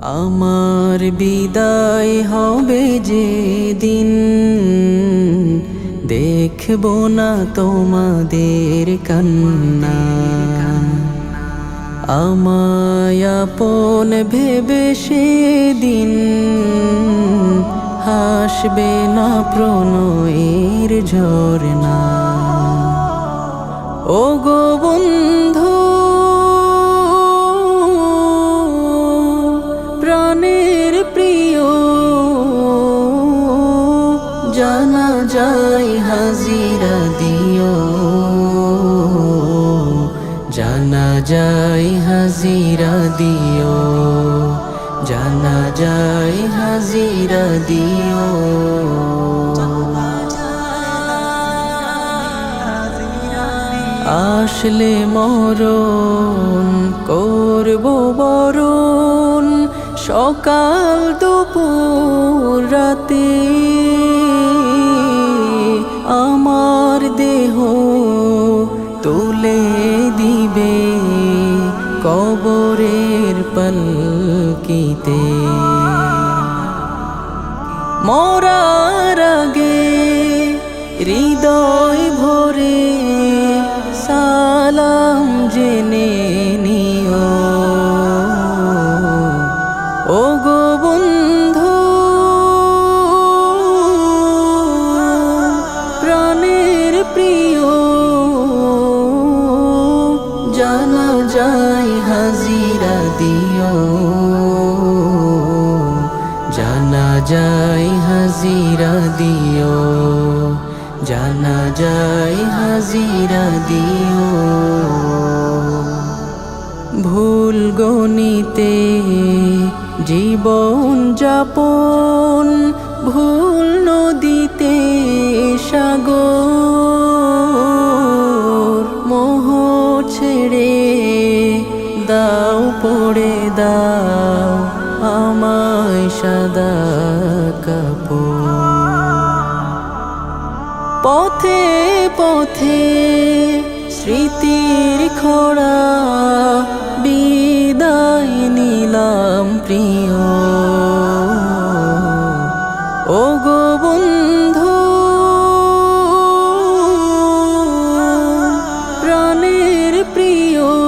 আমার বিদায় হবে যে দিন। দেখব না তোমাদের কান্না। আমায় আপন ভেবে সেদিন হাসবে না প্রণয়ের ঝরনা ও গো বন্ধু দিও জানা যায় হাজিরা দিও। আসলে মরণ করব বরণ সকাল দুপুর রাতে। আমার দেহ কবরের পলকিতে। মরার আগে হৃদয় ভরে সালাম জেনে নিও। ও গো বন্ধু প্রাণের প্রিয় যায় হাজিরা দিও জানা যায় হাজিরা দিও জানা যায় হাজিরা দিও ভুল গণিতে জীবন যাপন ভুল নদীতে সাগর মোহ ছেড়ে দাও, পড়ে দাও আমায় সাদা কাপড়। পথে পথে স্মৃতির খোড়া বিদায় নিলাম প্রিয়। ও গো বন্ধু, প্রাণের প্রিয়